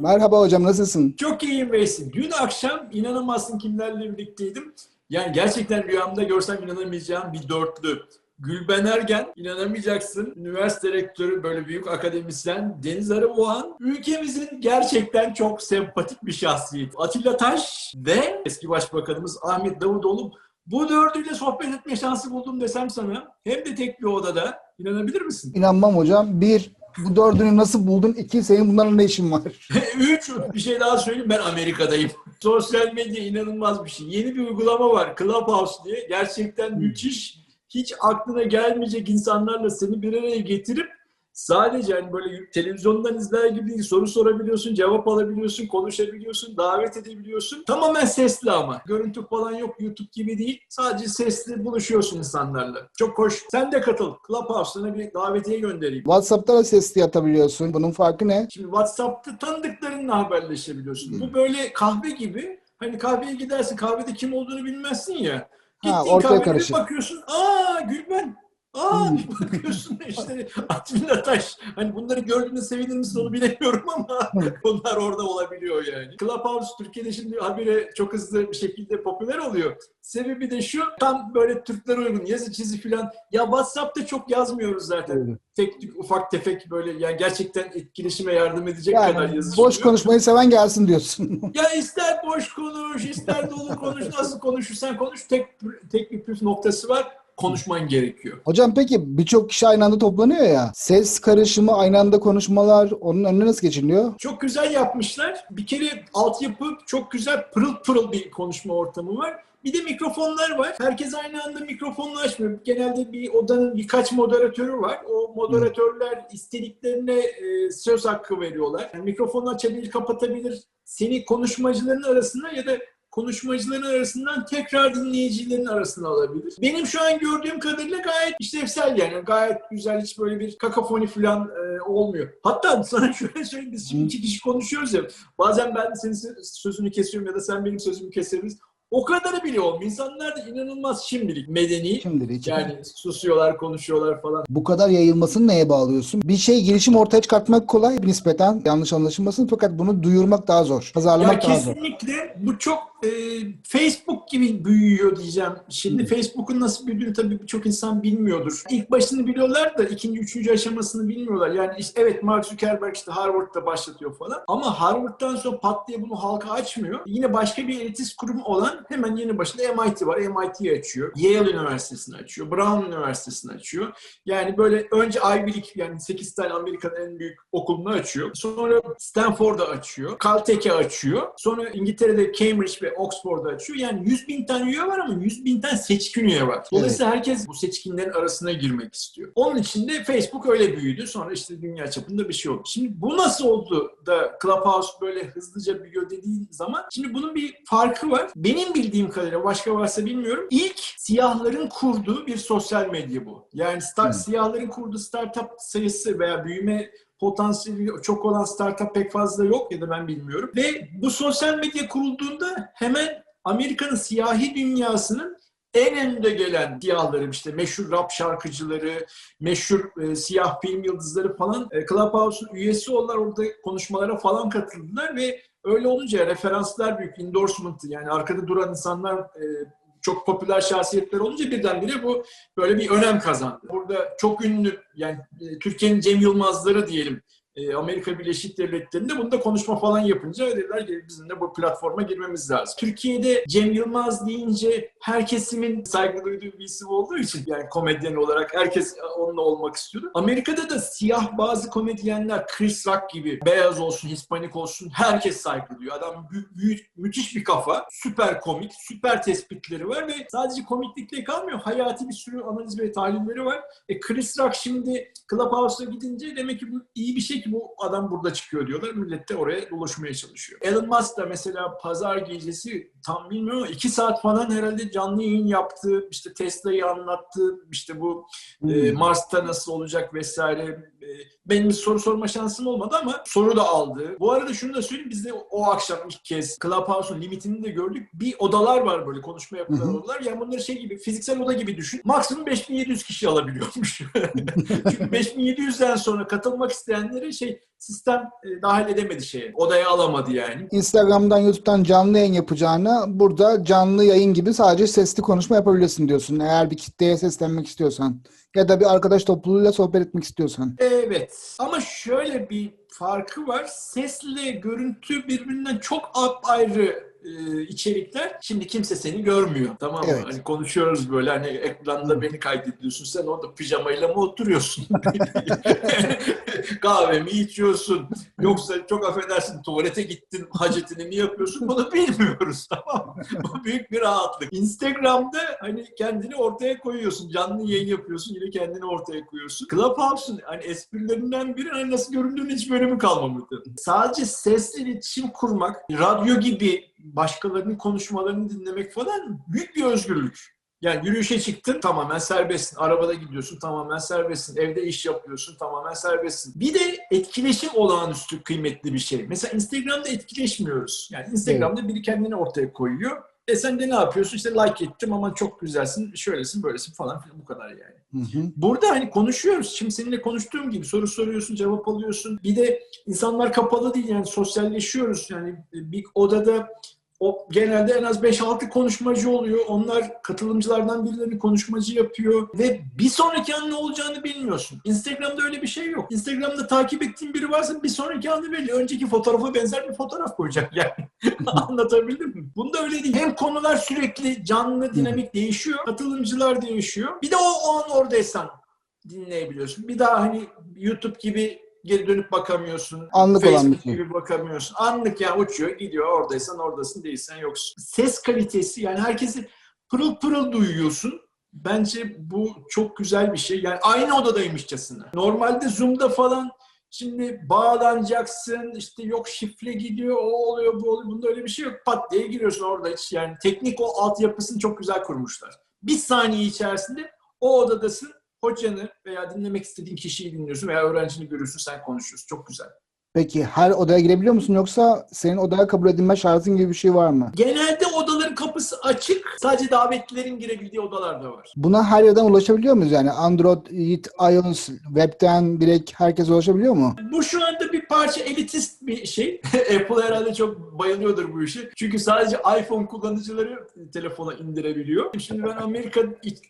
Merhaba hocam nasılsın? Çok iyiyim Veysi. Dün akşam inanamazsın kimlerle birlikteydim. Yani gerçekten rüyamda görsem inanamayacağım bir dörtlü. Gülben Ergen, inanamayacaksın. Üniversite rektörü, böyle büyük akademisyen. Deniz Arıboğan, ülkemizin gerçekten çok sempatik bir şahsiyet. Atilla Taş ve eski başbakanımız Ahmet Davutoğlu. Bu dördüyle sohbet etme şansı buldum desem sana. Hem de tek bir odada. İnanabilir misin? İnanmam hocam. Bir, bu dördünü nasıl buldun? İki, senin bunlarla ne işin var? Üç, bir şey daha söyleyeyim ben Amerika'dayım. Sosyal medya inanılmaz bir şey. Yeni bir uygulama var Clubhouse diye. Gerçekten müthiş. Hiç aklına gelmeyecek insanlarla seni bir araya getirip sadece hani böyle televizyondan izler gibi değil, soru sorabiliyorsun, cevap alabiliyorsun, konuşabiliyorsun, davet edebiliyorsun. Tamamen sesli ama. Görüntü falan yok YouTube gibi değil. Sadece sesli buluşuyorsun insanlarla. Çok hoş. Sen de katıl. Clubhouse'ına bir davetiye göndereyim. WhatsApp'ta da sesli atabiliyorsun. Bunun farkı ne? Şimdi WhatsApp'ta tanıdıklarınla haberleşebiliyorsun. Bu böyle kahve gibi. Hani kahveye gidersin, kahvede kim olduğunu bilmezsin ya. Ha, Gittiğin ortaya kahvede karışır. bakıyorsun, aa Gülben, aa bir bakıyorsun işte Atilla Taş. Hani bunları gördüğünde sevinir misin onu bilemiyorum ama onlar orada olabiliyor yani. Clubhouse Türkiye'de şimdi habire çok hızlı bir şekilde popüler oluyor. Sebebi de şu, tam böyle Türklere uygun yazı çizi falan. Ya WhatsApp'ta çok yazmıyoruz zaten. Evet. Tek tük, ufak tefek böyle yani gerçekten etkileşime yardım edecek kadar Yani yazı boş konuşmayı seven gelsin diyorsun. Ya ister boş konuş, ister dolu konuş, nasıl konuşursan konuş. Tek tek bir püf noktası var. Konuşman gerekiyor. hocam peki birçok kişi aynı anda toplanıyor ya. Ses karışımı, aynı anda konuşmalar onun önüne nasıl geçiliyor? Çok güzel yapmışlar. Bir kere altyapı çok güzel pırıl pırıl bir konuşma ortamı var. Bir de mikrofonlar var. Herkes aynı anda mikrofonunu açmıyor. Genelde bir odanın birkaç moderatörü var. O moderatörler istediklerine e, söz hakkı veriyorlar. Yani mikrofonu açabilir, kapatabilir. Seni konuşmacıların arasında ya da konuşmacıların arasından tekrar dinleyicilerin arasına alabilir. Benim şu an gördüğüm kadarıyla gayet işlevsel yani. Gayet güzel hiç böyle bir kakafoni falan e, olmuyor. Hatta sana şöyle söyleyeyim biz şimdi iki kişi konuşuyoruz ya. Bazen ben senin sözünü kesiyorum ya da sen benim sözümü keseriz. O kadarı bile olmuyor. İnsanlar da inanılmaz şimdilik medeni. Şimdilik. Yani susuyorlar, konuşuyorlar falan. Bu kadar yayılmasını neye bağlıyorsun? Bir şey girişim ortaya çıkartmak kolay nispeten yanlış anlaşılmasın fakat bunu duyurmak daha zor. Ya Pazarlamak daha zor. kesinlikle bu çok e, Facebook gibi büyüyor diyeceğim. Şimdi. Facebook'un nasıl büyüdüğünü tabii birçok insan bilmiyordur. İlk başını biliyorlar da ikinci, üçüncü aşamasını bilmiyorlar. Yani işte, evet Mark Zuckerberg işte Harvard'da başlatıyor falan. Ama Harvard'dan sonra pat diye bunu halka açmıyor. Yine başka bir elitist kurum olan hemen yeni başında MIT var. MIT'yi açıyor. Yale Üniversitesi'ni açıyor. Brown Üniversitesi'ni açıyor. Yani böyle önce Ivy League yani 8 tane Amerika'nın en büyük okulunu açıyor. Sonra Stanford'da açıyor. Caltech'i açıyor. Sonra İngiltere'de Cambridge ve Oxford'da açıyor. Yani 100 bin tane üye var ama 100 bin tane seçkin üye var. Dolayısıyla herkes bu seçkinlerin arasına girmek istiyor. Onun için de Facebook öyle büyüdü. Sonra işte dünya çapında bir şey oldu. Şimdi bu nasıl oldu da Clubhouse böyle hızlıca büyüyor dediğin zaman şimdi bunun bir farkı var. Benim bildiğim kadarıyla başka varsa bilmiyorum. İlk siyahların kurduğu bir sosyal medya bu. Yani star- Hmm. siyahların kurduğu startup sayısı veya büyüme potansiyeli çok olan startup pek fazla yok ya da ben bilmiyorum. Ve bu sosyal medya kurulduğunda hemen Amerika'nın siyahi dünyasının en önde gelen siyahları işte meşhur rap şarkıcıları, meşhur e, siyah film yıldızları falan e, Clubhouse'un üyesi oldular. Orada konuşmalara falan katıldılar ve öyle olunca referanslar büyük, endorsement yani arkada duran insanlar e, çok popüler şahsiyetler olunca birdenbire bu böyle bir önem kazandı. Burada çok ünlü yani e, Türkiye'nin Cem Yılmazları diyelim e, Amerika Birleşik Devletleri'nde bunda konuşma falan yapınca dediler ki bizim de bu platforma girmemiz lazım. Türkiye'de Cem Yılmaz deyince her kesimin saygı duyduğu bir isim olduğu için yani komedyen olarak herkes onunla olmak istiyordu. Amerika'da da siyah bazı komedyenler Chris Rock gibi beyaz olsun, Hispanik olsun herkes saygı duyuyor. Adam büyük, müthiş bir kafa, süper komik, süper tespitleri var ve sadece komiklikle kalmıyor. Hayati bir sürü analiz ve tahlilleri var. E Chris Rock şimdi Clubhouse'a gidince demek ki bu iyi bir şey ki bu adam burada çıkıyor diyorlar. Millet de oraya dolaşmaya çalışıyor. Elon Musk da mesela pazar gecesi tam bilmiyorum iki saat falan herhalde canlı yayın yaptı. İşte Tesla'yı anlattı. İşte bu e, Hmm. Mars'ta nasıl olacak vesaire. E, benim soru sorma şansım olmadı ama soru da aldı. Bu arada şunu da söyleyeyim. Biz de o akşam ilk kez Clubhouse'un limitini de gördük. Bir odalar var böyle konuşma yapılan hı. odalar. Yani bunları şey gibi fiziksel oda gibi düşün. Maksimum 5700 kişi alabiliyormuş. Çünkü 5700'den sonra katılmak isteyenleri şey sistem e, dahil edemedi şeye. Odaya alamadı yani. Instagram'dan, YouTube'dan canlı yayın yapacağına burada canlı yayın gibi sadece sesli konuşma yapabilirsin diyorsun. Eğer bir kitleye seslenmek istiyorsan ya da bir arkadaş topluluğuyla sohbet etmek istiyorsan. Evet. Ama şöyle bir farkı var. Sesle görüntü birbirinden çok ayrı e, içerikler. Şimdi kimse seni görmüyor. Tamam mı? Evet. Hani konuşuyoruz böyle hani ekranda beni kaydediyorsun. Sen orada pijamayla mı oturuyorsun? Kahve mi içiyorsun? Yoksa çok affedersin tuvalete gittin hacetini mi yapıyorsun? Bunu bilmiyoruz tamam mı? Bu büyük bir rahatlık. Instagram'da hani kendini ortaya koyuyorsun. Canlı yayın yapıyorsun. Yine kendini ortaya koyuyorsun. Clubhouse'un hani esprilerinden biri hani nasıl göründüğünün hiç bölümü kalmamıştı. Sadece sesle iletişim kurmak, radyo gibi başkalarının konuşmalarını dinlemek falan büyük bir özgürlük. Yani yürüyüşe çıktın tamamen serbestsin. Arabada gidiyorsun tamamen serbestsin. Evde iş yapıyorsun tamamen serbestsin. Bir de etkileşim olağanüstü kıymetli bir şey. Mesela Instagram'da etkileşmiyoruz. Yani Instagram'da biri kendini ortaya koyuyor. E sen de ne yapıyorsun? İşte like ettim ama çok güzelsin, şöylesin, böylesin falan filan bu kadar yani. Burada hani konuşuyoruz. Şimdi seninle konuştuğum gibi soru soruyorsun, cevap alıyorsun. Bir de insanlar kapalı değil yani sosyalleşiyoruz. Yani bir odada o genelde en az 5-6 konuşmacı oluyor. Onlar katılımcılardan birilerini konuşmacı yapıyor ve bir sonraki an ne olacağını bilmiyorsun. Instagram'da öyle bir şey yok. Instagram'da takip ettiğin biri varsa bir sonraki anı belli. Önceki fotoğrafa benzer bir fotoğraf koyacak yani. Anlatabildim mi? Bunda öyle değil. Hem konular sürekli canlı, dinamik değişiyor. Katılımcılar değişiyor. Bir de o, o an oradaysan dinleyebiliyorsun. Bir daha hani YouTube gibi geri dönüp bakamıyorsun. Anlık olan Facebook bir şey. gibi bakamıyorsun. Anlık yani uçuyor, gidiyor. Oradaysan oradasın, değilsen yoksun. Ses kalitesi yani herkesi pırıl pırıl duyuyorsun. Bence bu çok güzel bir şey. Yani aynı odadaymışçasına. Normalde Zoom'da falan şimdi bağlanacaksın, işte yok şifre gidiyor, o oluyor, bu oluyor. Bunda öyle bir şey yok. Pat diye giriyorsun orada hiç. Yani teknik o altyapısını çok güzel kurmuşlar. Bir saniye içerisinde o odadasın, hocanı veya dinlemek istediğin kişiyi dinliyorsun veya öğrencini görüyorsun, sen konuşuyorsun. Çok güzel. Peki her odaya girebiliyor musun yoksa senin odaya kabul edilme şartın gibi bir şey var mı? Genelde odaların kapısı açık. Sadece davetlilerin girebildiği odalar da var. Buna her yerden ulaşabiliyor muyuz? Yani Android, iOS, webten direkt herkes ulaşabiliyor mu? Bu şu anda bir parça elitist bir şey. Apple herhalde çok bayılıyordur bu işe. Çünkü sadece iPhone kullanıcıları telefona indirebiliyor. Şimdi ben Amerika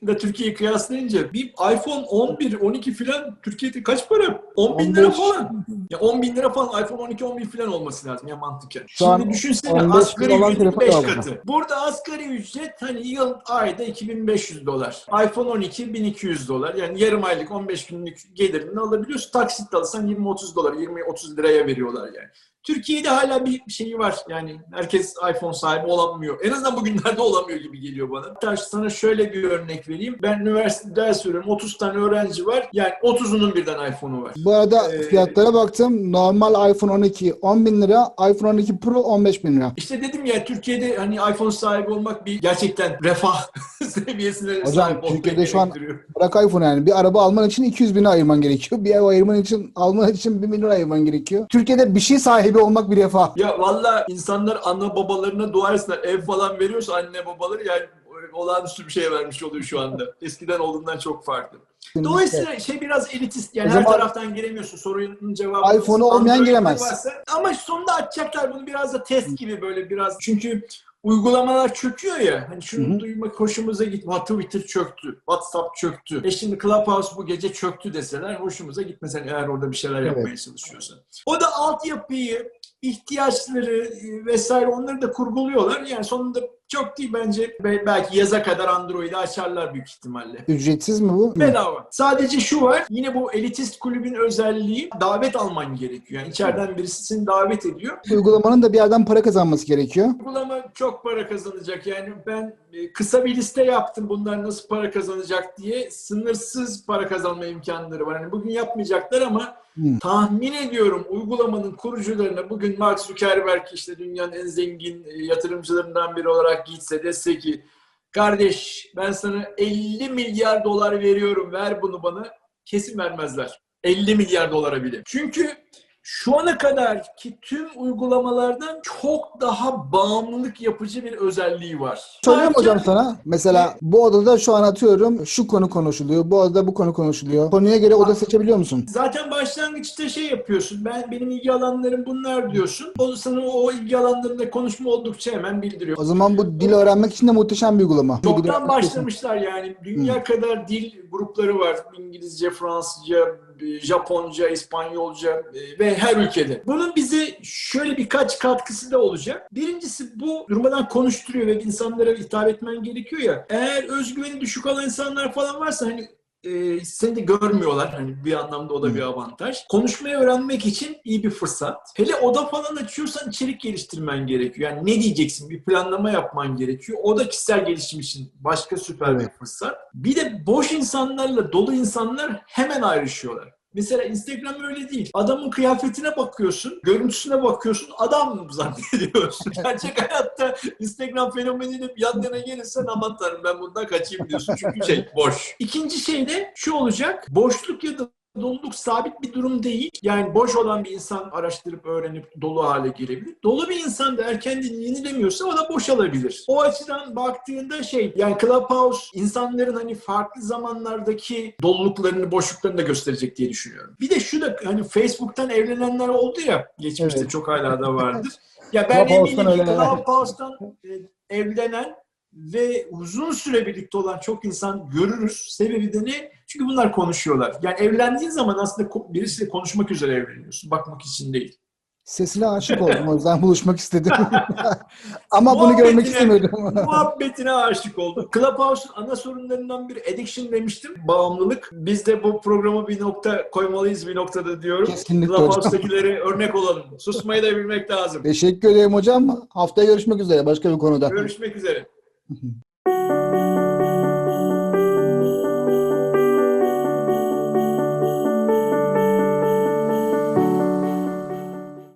ile Türkiye'yi kıyaslayınca bir iPhone 11, 12 falan Türkiye'de kaç para? 10 bin lira 15. falan. Ya 10 bin lira falan iPhone 12 10 bin falan olması lazım ya mantıken. Şu Şimdi düşünsene 15 bin asgari ücretin telefon 5 aldım. katı. Burada asgari ücret hani yıl ayda 2500 dolar. iPhone 12 1200 dolar. Yani yarım aylık 15 günlük gelirini alabiliyorsun. Taksit alırsan 20-30 dolar, 20-30 liraya veriyorlar yani. Türkiye'de hala bir şeyi var. Yani herkes iPhone sahibi olamıyor. En azından bugünlerde olamıyor gibi geliyor bana. Hatta sana şöyle bir örnek vereyim. Ben üniversitede ders veriyorum. 30 tane öğrenci var. Yani 30'unun birden iPhone'u var. Bu arada Ee, fiyatlara baktım. Normal iPhone 12 10 bin lira, iPhone 12 Pro 15 bin lira. İşte dedim ya Türkiye'de hani iPhone sahibi olmak bir gerçekten refah seviyesine Hocam, sahip Türkiye'de şu an-. Bırak iPhone yani. Bir araba alman için 200 bin ayırman gerekiyor. Bir ev ayırman için alman için 1 milyon ayırman gerekiyor. Türkiye'de bir şey sahibi olmak bir refah. Ya valla insanlar ana babalarına dua etsinler. Ev falan veriyorsa anne babaları yani olağanüstü bir şey vermiş oluyor şu anda. Eskiden olduğundan çok farklı. Dolayısıyla şey biraz elitist. Yani her taraftan giremiyorsun. Sorunun cevabı. iPhone'u olmayan giremez. varsa- ama sonunda açacaklar bunu biraz da test gibi böyle biraz. Çünkü uygulamalar çöküyor ya. Hani şunu Hı hı. duymak hoşumuza gitmiyor. Twitter çöktü. WhatsApp çöktü. E şimdi Clubhouse bu gece çöktü deseler hoşumuza gitmez. Yani eğer orada bir şeyler Evet. yapmaya çalışıyorsan. O da altyapıyı, ihtiyaçları e, vesaire onları da kurguluyorlar. Yani sonunda çok değil bence. Be- Belki yaza kadar Android'i açarlar büyük ihtimalle. Ücretsiz mi bu? Bedava. Sadece şu var. Yine bu elitist kulübün özelliği davet alman gerekiyor. Yani içeriden birisi seni davet ediyor. Uygulamanın da bir yerden para kazanması gerekiyor. Uygulama çok para kazanacak. Yani ben e, kısa bir liste yaptım bunlar nasıl para kazanacak diye. Sınırsız para kazanma imkanları var. Yani bugün yapmayacaklar ama Hmm. tahmin ediyorum uygulamanın kurucularına bugün Mark Zuckerberg işte dünyanın en zengin e, yatırımcılarından biri olarak gitse dese ki kardeş ben sana 50 milyar dolar veriyorum ver bunu bana kesin vermezler. 50 milyar dolara bile. Çünkü şu ana kadar ki tüm uygulamalardan çok daha bağımlılık yapıcı bir özelliği var. Söyleyeyim Sadece- hocam sana. Mesela bu odada şu an atıyorum şu konu konuşuluyor. Bu odada bu konu konuşuluyor. Konuya göre oda seçebiliyor musun? Zaten başlangıçta şey yapıyorsun. Ben benim ilgi alanlarım bunlar diyorsun. O sana o ilgi alanlarında konuşma oldukça hemen bildiriyor. O zaman bu dil öğrenmek için de muhteşem bir uygulama. Çoktan başlamışlar yani. Dünya kadar dil grupları var. İngilizce, Fransızca, Japonca, İspanyolca e, ve her ülkede. Bunun bize şöyle birkaç katkısı da olacak. Birincisi bu durmadan konuşturuyor ve insanlara hitap etmen gerekiyor ya. Eğer özgüveni düşük olan insanlar falan varsa hani e, seni de görmüyorlar. Hani bir anlamda o da bir avantaj. Konuşmayı öğrenmek için iyi bir fırsat. Hele oda falan açıyorsan içerik geliştirmen gerekiyor. Yani ne diyeceksin? Bir planlama yapman gerekiyor. O da kişisel gelişim için başka süper bir fırsat. Bir de boş insanlarla dolu insanlar hemen ayrışıyorlar. Mesela Instagram öyle değil. Adamın kıyafetine bakıyorsun, görüntüsüne bakıyorsun, adam zannediyorsun. Gerçek hayatta Instagram fenomeniyle yan yana gelirsen aman tanrım ben bundan kaçayım diyorsun. Çünkü şey boş. İkinci şey de şu olacak. Boşluk ya da doluluk sabit bir durum değil. Yani boş olan bir insan araştırıp öğrenip dolu hale gelebilir. Dolu bir insan da eğer kendini yenilemiyorsa o da boşalabilir. O açıdan baktığında şey yani Clubhouse insanların hani farklı zamanlardaki doluluklarını, boşluklarını da gösterecek diye düşünüyorum. Bir de şu da hani Facebook'tan evlenenler oldu ya geçmişte Evet. çok hala da vardır. Ya ben eminim ki. Clubhouse'tan e, evlenen ve uzun süre birlikte olan çok insan görürüz. Sebebi de ne? Çünkü bunlar konuşuyorlar. Yani evlendiğin zaman aslında birisiyle konuşmak üzere evleniyorsun. Bakmak için değil. Sesine aşık oldum o yüzden buluşmak istedim. Ama bunu görmek istemiyordum. Muhabbetine aşık oldum. Clubhouse'un ana sorunlarından biri addiction demiştim. Bağımlılık. Biz de bu programa bir nokta koymalıyız bir noktada diyorum. Kesinlikle hocam. Clubhouse'dakilere örnek olalım. Susmayı da bilmek lazım. Teşekkür ederim hocam. Haftaya görüşmek üzere başka bir konuda. Görüşmek üzere. Mm-hmm.